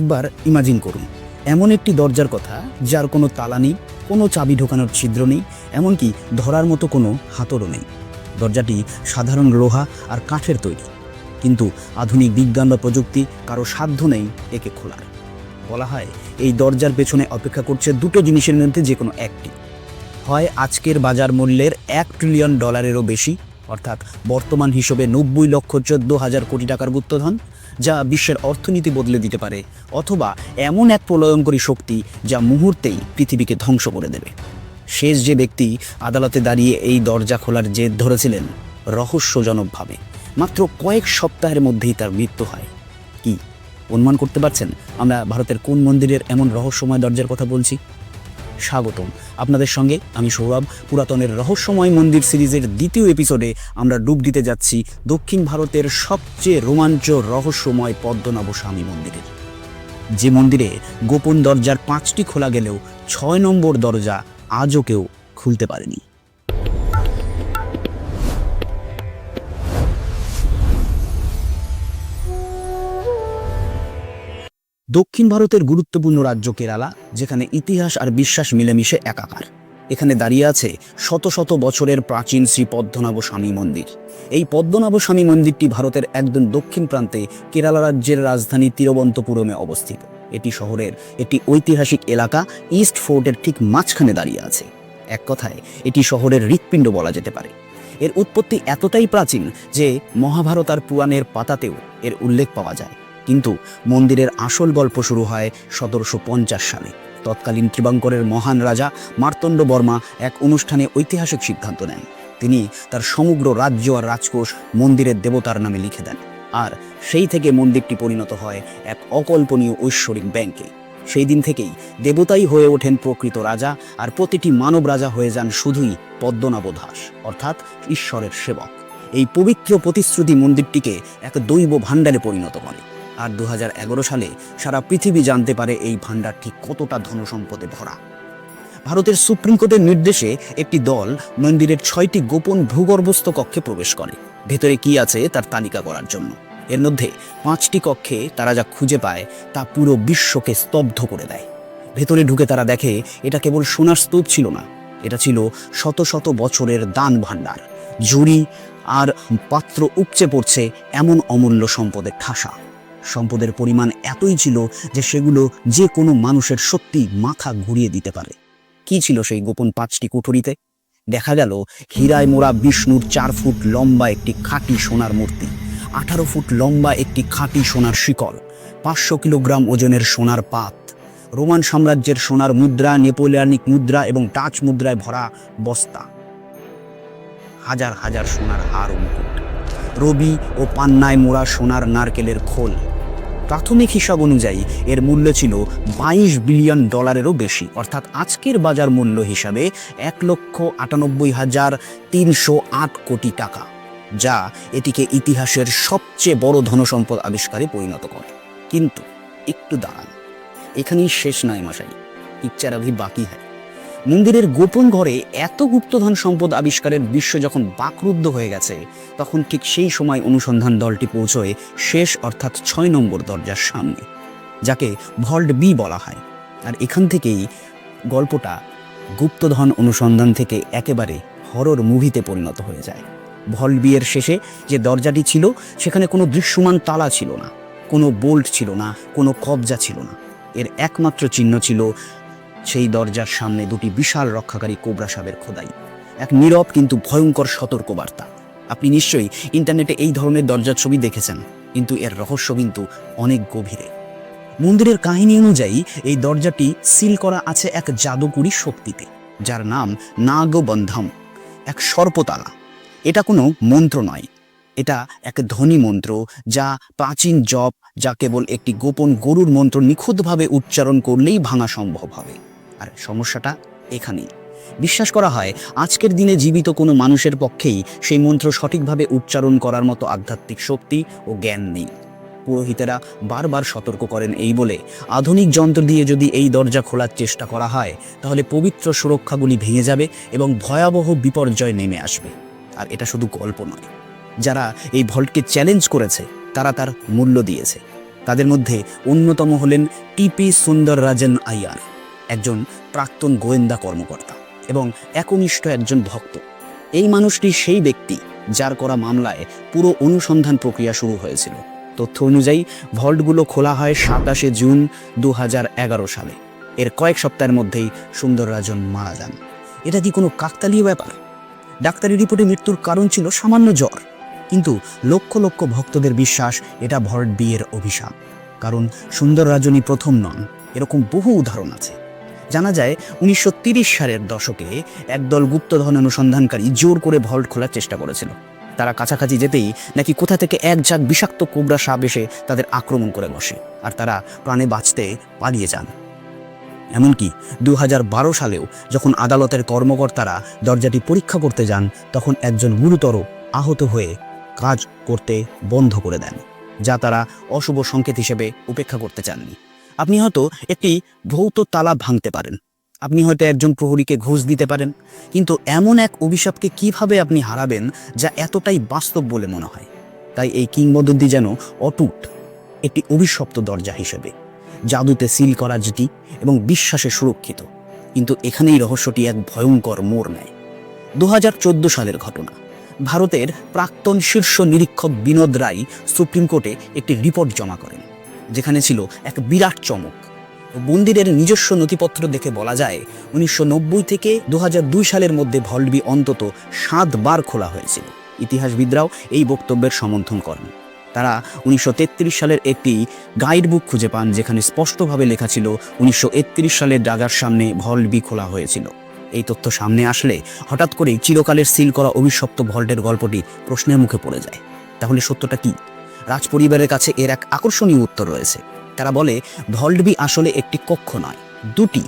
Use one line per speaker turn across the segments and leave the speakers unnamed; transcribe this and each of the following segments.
একবার ইমাজিন করুন, এমন একটি দরজার কথা যার কোনো তালা নেই, কোনো চাবি ঢোকানোর ছিদ্র নেই, এমনকি ধরার মতো কোনো হাতরও নেই। দরজাটি সাধারণ লোহা আর কাঠের তৈরি, কিন্তু আধুনিক বিজ্ঞান বা প্রযুক্তি কারও সাধ্য নেই একে খোলার। বলা হয়, এই দরজার পেছনে অপেক্ষা করছে দুটো জিনিসের মধ্যে যে কোনো একটি। হয় আজকের বাজার মূল্যের এক ট্রিলিয়ন ডলারেরও বেশি অর্থাৎ বর্তমান হিসেবে নব্বই লক্ষ চোদ্দ হাজার কোটি টাকার গুপ্তধন, যা বিশ্বের অর্থনীতি বদলে দিতে পারে, অথবা এমন এক প্রলয়ঙ্করী শক্তি যা মুহূর্তেই পৃথিবীকে ধ্বংস করে দেবে। শেষ যে ব্যক্তি আদালতে দাঁড়িয়ে এই দরজা খোলার জেদ ধরেছিলেন, রহস্যজনকভাবে। মাত্র কয়েক সপ্তাহের মধ্যেই তার মৃত্যু হয়। কি, অনুমান করতে পারছেন আমরা ভারতের কোন মন্দিরের এমন রহস্যময় দরজার কথা বলছি? স্বাগতম। আপনাদের সঙ্গে আমি সৌরভ। পুরাতনের রহস্যময় মন্দির সিরিজের দ্বিতীয় এপিসোডে আমরা ডুব দিতে যাচ্ছি দক্ষিণ ভারতের সবচেয়ে রোমাঞ্চ রহস্যময় পদ্মনাভ স্বামী মন্দিরের। যে মন্দিরে গোপন দরজার পাঁচটি খোলা গেলেও ছয় নম্বর দরজা আজও কেউ খুলতে পারেনি। দক্ষিণ ভারতের গুরুত্বপূর্ণ রাজ্য কেরালা, যেখানে ইতিহাস আর বিশ্বাস মিলেমিশে একাকার। এখানে দাঁড়িয়ে আছে শত শত বছরের প্রাচীন শ্রী পদ্মনাভ স্বামী মন্দির। এই পদ্মনাভ স্বামী মন্দিরটি ভারতের একদম দক্ষিণ প্রান্তে কেরালা রাজ্যের রাজধানী তিরুবন্তপুরমে অবস্থিত। এটি শহরের একটি ঐতিহাসিক এলাকা, ইস্ট ফোর্টের ঠিক মাঝখানে দাঁড়িয়ে আছে। এক কথায়, এটি শহরের হৃৎপিণ্ড বলা যেতে পারে। এর উৎপত্তি এতটাই প্রাচীন যে মহাভারত আর পুরাণের পাতাতেও এর উল্লেখ পাওয়া যায়। কিন্তু মন্দিরের আসল গল্প শুরু হয় সতেরোশো পঞ্চাশ সালে। তৎকালীন ত্রিবাঙ্করের মহান রাজা মার্তণ্ড বর্মা এক অনুষ্ঠানে ঐতিহাসিক সিদ্ধান্ত নেন। তিনি তার সমগ্র রাজ্য আর রাজকোষ মন্দিরের দেবতার নামে লিখে দেন। আর সেই থেকে মন্দিরটি পরিণত হয় এক অকল্পনীয় ঐশ্বরিক ব্যাংকে। সেই দিন থেকেই দেবতাই হয়ে ওঠেন প্রকৃত রাজা আর প্রতিটি মানব রাজা হয়ে যান শুধুই পদ্মনাভ দাস, অর্থাৎ ঈশ্বরের সেবক। এই পবিত্র প্রতিশ্রুতি মন্দিরটিকে এক দৈব ভাণ্ডারে পরিণত করে। আর দু হাজার এগারো সালে সারা পৃথিবী জানতে পারে এই ভাণ্ডার ঠিক কতটা ধনসম্পদে ভরা। ভারতের সুপ্রিম কোর্টের নির্দেশে একটি দল মন্দিরের ছয়টি গোপন ভূগর্ভস্থ কক্ষে প্রবেশ করে। ভেতরে কি আছে তার তালিকা করার জন্য। এর মধ্যে পাঁচটি কক্ষে তারা যা খুঁজে পায় তা পুরো বিশ্বকে স্তব্ধ করে দেয়। ভেতরে ঢুকে তারা দেখে এটা কেবল সোনার স্তূপ ছিল না। এটা ছিল শত শত বছরের দান ভাণ্ডার। ঝুড়ি আর পাত্র উপচে পড়ছে এমন অমূল্য সম্পদের ঠাসা। সম্পদের পরিমাণ এতই ছিল যে সেগুলো যে কোনো মানুষের সত্যি মাথা ঘুরিয়ে দিতে পারে। কি ছিল সেই গোপন পাঁচটি কুঠুরিতে? দেখা গেল, হীরায় মোড়া বিষ্ণুর চার ফুট লম্বা একটি খাঁটি সোনার মূর্তি, আঠারো ফুট লম্বা একটি খাঁটি সোনার শিকল, পাঁচশো কিলোগ্রাম ওজনের সোনার পাত। রোমান সাম্রাজ্যের সোনার মুদ্রা, নেপোলিয়ানিক মুদ্রা এবং টাচ মুদ্রায় ভরা বস্তা। হাজার হাজার সোনার হার মুকুট। রবি ও পান্নায় মোড়া সোনার নারকেলের খোল। প্রাথমিক হিসাব অনুযায়ী, এর মূল্য ছিল বাইশ বিলিয়ন ডলারেরও বেশি। অর্থাৎ আজকের বাজার মূল্য হিসাবে এক লক্ষ আটানব্বই হাজার তিনশো আট কোটি টাকা, যা এটিকে ইতিহাসের সবচেয়ে বড় ধনসম্পদ আবিষ্কারে পরিণত করে। কিন্তু একটু দাঁড়ান, এখানেই শেষ নয় মশাই, পিকচার বাকি হয়। মন্দিরের গোপন ঘরে এত গুপ্তধন সম্পদ আবিষ্কারের বিশ্ব যখন বাকরুদ্ধ হয়ে গেছে, তখন ঠিক সেই সময় অনুসন্ধান দলটি পৌঁছয় শেষ অর্থাৎ ছয় নম্বর দরজার সামনে, যাকে ভল্ট বি বলা হয়। আর এখান থেকেই গল্পটা গুপ্তধন অনুসন্ধান থেকে একেবারে হরর মুভিতে পরিণত হয়ে যায়। ভল্ট বি এর শেষে যে দরজাটি ছিল, সেখানে কোনো দৃশ্যমান তালা ছিল না, কোনো বোল্ট ছিল না, কোনো কবজা ছিল না। এর একমাত্র চিহ্ন ছিল সেই দরজার সামনে দুটি বিশাল রক্ষাকারী কোবরা সাপের খোদাই। এক নীরব কিন্তু ভয়ঙ্কর সতর্কবার্তা। আপনি নিশ্চয়ই ইন্টারনেটে এই ধরনের দরজার ছবি দেখেছেন, কিন্তু এর রহস্য কিন্তু অনেক গভীরে। মন্দিরের কাহিনী অনুযায়ী, এই দরজাটি সিল করা আছে এক জাদুকরী শক্তিতে, যার নাম নাগবন্ধম, এক সর্পতালা। এটা কোনো মন্ত্র নয়। এটা এক ধ্বনি মন্ত্র যা প্রাচীন জপ, যা কেবল একটি গোপন গরুর মন্ত্র নিখুঁতভাবে উচ্চারণ করলেই ভাঙা সম্ভব হবে। আর সমস্যাটা এখানেই। বিশ্বাস করা হয়, আজকের দিনে জীবিত কোনো মানুষের পক্ষেই সেই মন্ত্র সঠিকভাবে উচ্চারণ করার মতো আধ্যাত্মিক শক্তি ও জ্ঞান নেই। পুরোহিতেরা বারবার সতর্ক করেন এই বলে, আধুনিক যন্ত্র দিয়ে যদি এই দরজা খোলার চেষ্টা করা হয়, তাহলে পবিত্র সুরক্ষাগুলি ভেঙে যাবে এবং ভয়াবহ বিপর্যয় নেমে আসবে। আর এটা শুধু গল্প নয়। যারা এই ভল্টকে চ্যালেঞ্জ করেছে, তারা তার মূল্য দিয়েছে। তাদের মধ্যে অন্যতম হলেন টিপি সুন্দররাজন আইয়ার। একজন প্রাক্তন গোয়েন্দা কর্মকর্তা এবং একনিষ্ঠ একজন ভক্ত। এই মানুষটি সেই ব্যক্তি যার করা মামলায় পুরো অনুসন্ধান প্রক্রিয়া শুরু হয়েছিল। তথ্য অনুযায়ী, ভল্টগুলো খোলা হয় সাতাশে জুন দু হাজার এগারো সালে। এর কয়েক সপ্তাহের মধ্যেই সুন্দররাজন মারা যান। এটা কি কোনো কাকতালীয় ব্যাপার? ডাক্তারি রিপোর্টে মৃত্যুর কারণ ছিল সামান্য জ্বর। কিন্তু লক্ষ লক্ষ ভক্তদের বিশ্বাস এটা ভল্ট বিয়ের অভিশাপ। কারণ সুন্দর রাজনী প্রথম নন। এরকম বহু উদাহরণ আছে। জানা যায়, উনিশশো সালের দশকে একদল গুপ্তধন অনুসন্ধানকারী জোর করে ভল্ট খোলার চেষ্টা করেছিল। তারা কাছাকাছি যেতেই নাকি কোথা থেকে এক ঝাঁক বিষাক্ত কোবরা সাপ এসে তাদের আক্রমণ করে বসে আর তারা প্রাণে বাঁচতে পালিয়ে যান। এমনকি দু বারো সালেও যখন আদালতের কর্মকর্তারা দরজাটি পরীক্ষা করতে যান, তখন একজন গুরুতর আহত হয়ে কাজ করতে বন্ধ করে দেন, যা তারা অশুভ সংকেত হিসেবে উপেক্ষা করতে চাননি। আপনি হয়তো একটি ভৌত তালা ভাঙতে পারেন। আপনি হয়তো একজন প্রহরীকে ঘুষ দিতে পারেন। কিন্তু এমন এক অভিশাপকে কীভাবে আপনি হারাবেন যা এতটাই বাস্তব বলে মনে হয়? তাই এই কিংবদন্তি যেন অটুট, একটি অভিশপ্ত দরজা হিসেবে। জাদুতে সিল করা যেটি এবং বিশ্বাসে সুরক্ষিত। কিন্তু এখানেই রহস্যটি এক ভয়ঙ্কর মোড় নেয়। দু হাজার চোদ্দ সালের ঘটনা। ভারতের প্রাক্তন শীর্ষ নিরীক্ষক বিনোদ রায় সুপ্রিম কোর্টে একটি রিপোর্ট জমা করেন। যেখানে ছিল এক বিরাট চমক। মন্দিরের নিজস্ব নথিপত্র দেখে বলা যায়, উনিশশো নব্বই থেকে দু হাজার দুই সালের মধ্যে ভল্টবি অন্তত সাতবার খোলা হয়েছিল। ইতিহাসবিদরাও এই বক্তব্যের সমর্থন করেন। তারা উনিশশো তেত্রিশ সালের একটি গাইড বুক খুঁজে পান, যেখানে স্পষ্টভাবে লেখা ছিল, উনিশশো সালের ডাগার সামনে ভল্টবি খোলা হয়েছিল। এই তথ্য সামনে আসলে হঠাৎ করেই চিরকালের সিল করা অভিশপ্ত ভল্টের গল্পটি প্রশ্নের মুখে পড়ে যায়। তাহলে সত্যটা কি? রাজপরিবারের কাছে এর এক আকর্ষণীয় উত্তর রয়েছে। তারা বলে ভল্টবি আসলে একটি কক্ষ নয়, দুটি।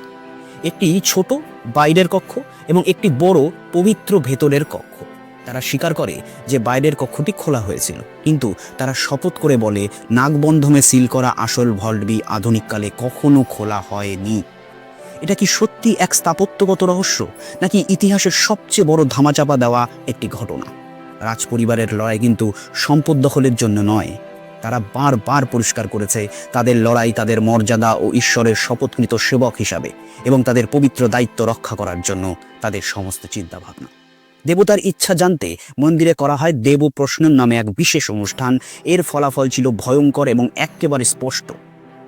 একটি ছোট বাইরের কক্ষ এবং একটি বড় পবিত্র ভেতরের কক্ষ। তারা স্বীকার করে যে বাইরের কক্ষটি খোলা হয়েছিল। কিন্তু তারা শপথ করে বলে, নাগবন্ধমে সিল করা আসল ভল্টবি আধুনিককালে কখনো খোলা হয়নি। এটা কি সত্যি এক স্থাপত্যগত রহস্য, নাকি ইতিহাসের সবচেয়ে বড় ধামাচাপা দেওয়া একটি ঘটনা? রাজপরিবারের লড়াই কিন্তু সম্পদ দখলের জন্য নয়। তারা বারবার পরিষ্কার করেছে, তাদের লড়াই তাদের মর্যাদা ও ঈশ্বরের শপথকৃত সেবক হিসাবে এবং তাদের পবিত্র দায়িত্ব রক্ষা করার জন্য তাদের সমস্ত চিন্তাভাবনা। দেবতার ইচ্ছা জানতে মন্দিরে করা হয় দেব প্রশ্ন নামে এক বিশেষ অনুষ্ঠান। এর ফলাফল ছিল ভয়ঙ্কর এবং একেবারে স্পষ্ট।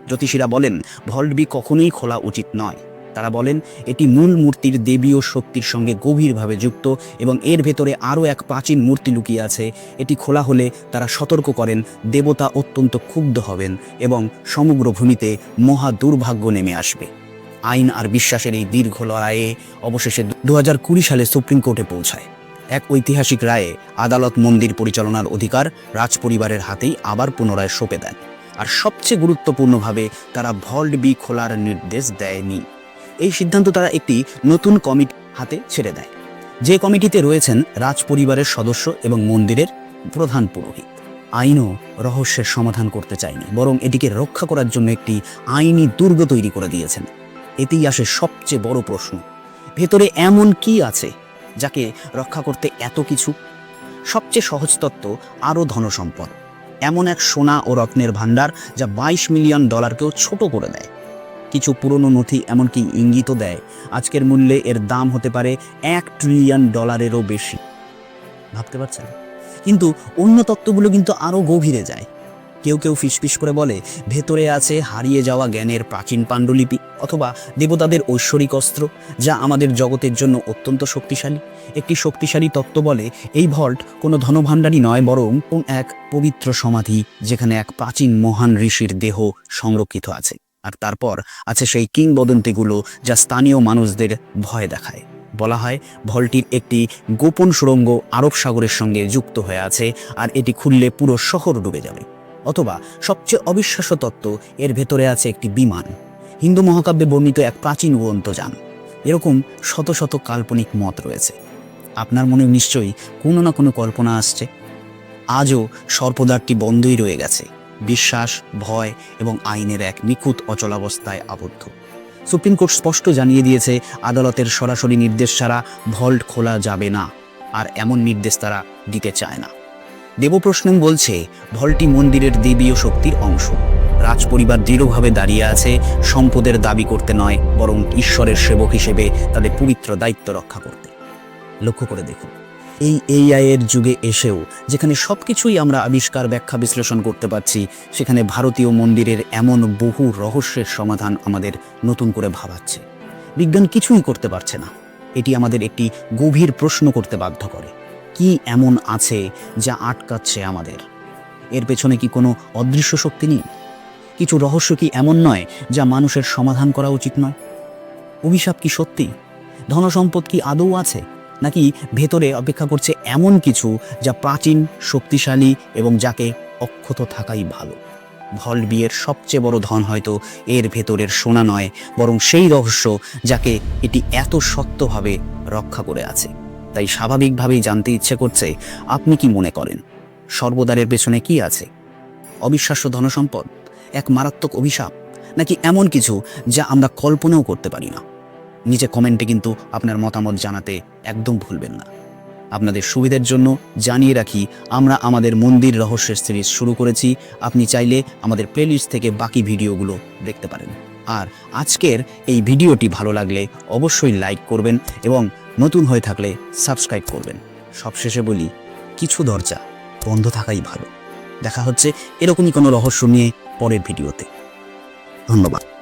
জ্যোতিষীরা বলেন, ভল্টবি কখনোই খোলা উচিত নয়। তারা বলেন, এটি মূল মূর্তির দেবীয় শক্তির সঙ্গে গভীরভাবে যুক্ত এবং এর ভেতরে আরও এক প্রাচীন মূর্তি লুকিয়ে আছে। এটি খোলা হলে তারা সতর্ক করেন, দেবতা অত্যন্ত ক্ষুব্ধ হবেন এবং সমগ্র ভূমিতে মহা দুর্ভাগ্য নেমে আসবে। আইন আর বিশ্বাসের এই দীর্ঘ লড়াইয়ে অবশেষে দু সালে সুপ্রিম কোর্টে পৌঁছায়। এক ঐতিহাসিক রায়ে আদালত মন্দির পরিচালনার অধিকার রাজপরিবারের হাতেই আবার পুনরায় সঁপে দেন। আর সবচেয়ে গুরুত্বপূর্ণভাবে তারা ভল্ট বি খোলার নির্দেশ দেয়নি। এই সিদ্ধান্ত তারা একটি নতুন কমিটি হাতে ছেড়ে দেয়। যে কমিটিতে রয়েছেন রাজপরিবারের সদস্য এবং মন্দিরের প্রধান পুরোহিত। আইনও রহস্যের সমাধান করতে চায়নি, বরং এটিকে রক্ষা করার জন্য একটি আইনি দুর্গ তৈরি করে দিয়েছেন। এতেই আসে সবচেয়ে বড় প্রশ্ন, ভেতরে এমন কি আছে যাকে রক্ষা করতে এত কিছু? সবচেয়ে সহজ তত্ত্ব, আরও ধনসম্পদ। এমন এক সোনা ও রত্নের ভাণ্ডার যা বাইশ মিলিয়ন ডলারকেও ছোট করে দেয়। কিছু পুরনো নথি এমনকি ইঙ্গিতও দেয়। আজকের মূল্যে এর দাম হতে পারে এক ট্রিলিয়ন ডলারেরও বেশি। ভাবতে পারছেন? কিন্তু অন্য তত্ত্বগুলো কিন্তু আরও গভীরে যায়। কেউ কেউ ফিসফিস করে বলে, ভেতরে আছে হারিয়ে যাওয়া জ্ঞানের প্রাচীন পাণ্ডুলিপি অথবা দেবতাদের ঐশ্বরিক অস্ত্র, যা আমাদের জগতের জন্য অত্যন্ত শক্তিশালী। একটি শক্তিশালী তত্ত্ব বলে, এই ভল্ট কোনো ধনভাণ্ডারই নয়, বরং এক পবিত্র সমাধি, যেখানে এক প্রাচীন মহান ঋষির দেহ সংরক্ষিত আছে। আর তারপর আছে সেই কিংবদন্তিগুলো যা স্থানীয় মানুষদের ভয় দেখায়। বলা হয়, ভল্টির একটি গোপন সুড়ঙ্গ আরব সাগরের সঙ্গে যুক্ত হয়ে আছে আর এটি খুললে পুরো শহর ডুবে যাবে। অথবা সবচেয়ে অবিশ্বাস্য তত্ত্ব, এর ভেতরে আছে একটি বিমান। হিন্দু মহাকাব্যে বর্ণিত এক প্রাচীন উড়ন্ত যান এরকম শত শত কাল্পনিক মত রয়েছে। আপনার মনে নিশ্চয়ই কোনো না কোনো কল্পনা আসছে। আজও সর্পদ্বারটি বন্ধই রয়ে গেছে। বিশ্বাস, ভয় এবং আইনের এক নিখুঁত অচলাবস্থায় আবদ্ধ। সুপ্রিম কোর্ট স্পষ্ট জানিয়ে দিয়েছে, আদালতের সরাসরি নির্দেশ ছাড়া ভল্ট খোলা যাবে না, আর এমন নির্দেশ তারা দিতে চায় না। দেবপ্রশ্নং বলছে, ভল্টি মন্দিরের দেবীয় শক্তির অংশ। রাজপরিবার দৃঢ়ভাবে দাঁড়িয়ে আছে, সম্পদের দাবি করতে নয়, বরং ঈশ্বরের সেবক হিসেবে তাদের পবিত্র দায়িত্ব রক্ষা করতে। লক্ষ্য করে দেখুন। এই এআই এর যুগে এসেও, যেখানে সবকিছুই আমরা আবিষ্কার ব্যাখ্যা বিশ্লেষণ করতে পারছি, সেখানে ভারতীয় মন্দিরের এমন বহু রহস্যের সমাধান আমাদের নতুন করে ভাবাচ্ছে। বিজ্ঞান কিছুই করতে পারছে না। এটি আমাদের একটি গভীর প্রশ্ন করতে বাধ্য করে। কি এমন আছে যা আটকাচ্ছে আমাদের? এর পেছনে কি কোনো অদৃশ্য শক্তি নেই? কিছু রহস্য কি এমন নয় যা মানুষের সমাধান করা উচিত নয়? অভিশাপ কি সত্যি? ধনসম্পদ কি আদৌ আছে? নাকি ভেতরে অপেক্ষা করছে এমন কিছু যা প্রাচীন, শক্তিশালী এবং যাকে অক্ষত থাকাই ভালো? ভল বিয়ের সবচেয়ে বড় ধন হয়তো এর ভেতরের সোনা নয়, বরং সেই রহস্য যাকে এটি এত শক্তভাবে রক্ষা করে আছে। তাই স্বাভাবিকভাবেই জানতে ইচ্ছে করছে, আপনি কি মনে করেন? সর্বদারের পেছনে কি আছে? অবিশ্বাস্য ধনসম্পদ? এক মারাত্মক অভিশাপ? নাকি এমন কিছু যা আমরা কল্পনাও করতে পারি না? নিচে কমেন্টে কিন্তু আপনার মতামত জানাতে একদম ভুলবেন না। আপনাদের সুবিধার জন্য জানিয়ে রাখি, আমরা আমাদের মন্দির রহস্যের সিরিজ শুরু করেছি। আপনি চাইলে আমাদের প্লেলিস্ট থেকে বাকি ভিডিওগুলো দেখতে পারেন। আর আজকের এই ভিডিওটি ভালো লাগলে অবশ্যই লাইক করবেন এবং নতুন হয়ে থাকলে সাবস্ক্রাইব করবেন। সবশেষে বলি, কিছু দরজা বন্ধ থাকাই ভালো। দেখা হচ্ছে এরকমই কোনো রহস্য নিয়ে পরের ভিডিওতে। ধন্যবাদ।